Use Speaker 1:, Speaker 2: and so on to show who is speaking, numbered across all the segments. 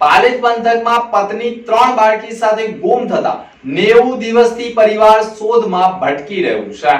Speaker 1: પાલેજ પંથકમાં પત્ની ત્રણ બાળકી સાથે ગુમ થતા નેવું દિવસથી પરિવાર શોધમાં ભટકી રહ્યું છે.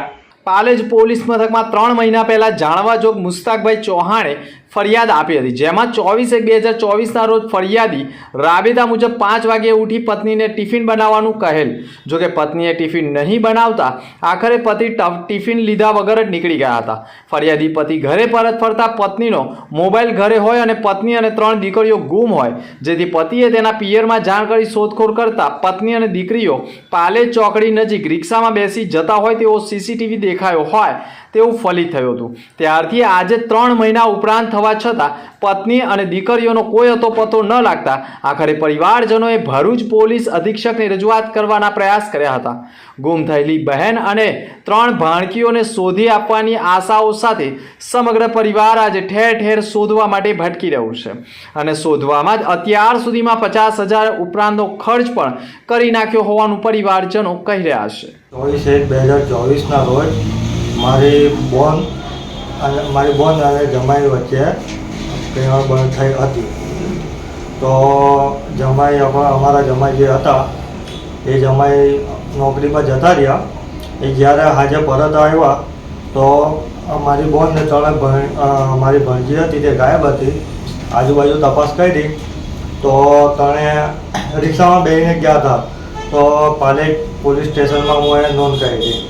Speaker 1: પાલેજ પોલીસ મથકમાં ત્રણ મહિના પહેલા જાણવા જોગ મુસ્તાકભાઈ ચૌહાણે ફરિયાદ આપી હતી. જેમાં ચોવીસ એક બે હજાર ચોવીસના રોજ ફરિયાદી રાબેતા મુજબ પાંચ વાગે ઉઠી પત્નીને ટિફિન બનાવવાનું કહેલ. જોકે પત્નીએ ટિફિન નહીં બનાવતા, આખરે પતિ ટિફિન લીધા વગર જ નીકળી ગયા હતા. ફરિયાદી પતિ ઘરે પરત ફરતા પત્નીનો મોબાઈલ ઘરે હોય અને પત્ની અને ત્રણ દીકરીઓ ગુમ હોય. જેથી પતિએ તેના પિયરમાં જાણ કરી શોધખોળ કરતા પત્ની અને દીકરીઓ પાલે ચોકડી નજીક રિક્ષામાં બેસી જતા હોય તેવો સીસીટીવી દેખાયો હોય તેવું ફલિત થયું હતું. ત્યારથી આજે ત્રણ મહિના ઉપરાંત થવા છતાં પત્ની અને દીકરીઓનો કોઈ હતો પતો ન લાગતા આખરે પરિવારજનોએ ભરૂચ પોલીસ અધિક્ષકને રજૂઆત કરવાના પ્રયાસ કર્યા હતા. ગુમ થયેલી બહેન અને ત્રણ ભાણકીઓને શોધી આપવાની આશાઓ સાથે સમગ્ર પરિવાર આજે ઠેર ઠેર શોધવા માટે ભટકી રહ્યું છે. અને શોધવામાં જ અત્યાર સુધીમાં પચાસ હજાર ઉપરાંતનો ખર્ચ પણ કરી નાખ્યો હોવાનું પરિવારજનો કહી રહ્યા છે.
Speaker 2: ચોવીસ એક બે હજાર ચોવીસના રોજ મારી બોન અને મારી બોન અને જમાઈ વચ્ચે પ્રેમ બંધ થઈ હતી. તો જમાઈ અમા- અમારા જમાઈ જે હતા, એ જમાઈ નોકરીમાં જતા રહ્યા. એ જ્યારે આજે પરત આવ્યા, તો મારી બોનને ત્રણે મારી ભણજી હતી તે ગાયબ હતી. આજુબાજુ તપાસ કરી. તો તણે રિક્ષામાં બેસીને ગયા હતા. તો પાલેટ પોલીસ સ્ટેશનમાં હું એ નોંધ કરી હતી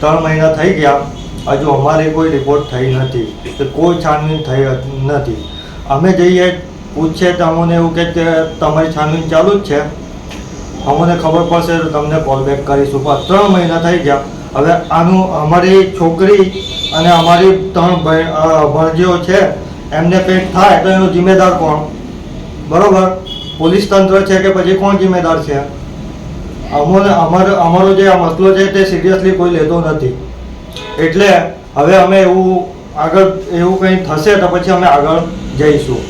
Speaker 2: ત્રણ મહિના થઈ ગયા. હજુ અમારી કોઈ રિપોર્ટ થઈ નથી, કે કોઈ છાનવીન થઈ નથી. અમે જઈએ પૂછીએ તો અમને એવું કહે કે તમારી છાનવીન ચાલુ જ છે. અમને ખબર પડશે તો તમને કોલબેક કરીશું. પણ ત્રણ મહિના થઈ ગયા. હવે આનું અમારી છોકરી અને અમારી ત્રણ ભણજીઓ છે, એમને કંઈક થાય તો એનો જિમ્મેદાર કોણ? બરોબર? પોલીસ તંત્ર છે કે પછી કોણ જિમ્મેદાર છે? અમોને અમારો અમારો જે આ મસલો છે તે સિરિયસલી કોઈ લેતો નથી. એટલે હવે અમે એવું આગળ એવું કંઈ થશે તો પછી અમે આગળ જઈશું.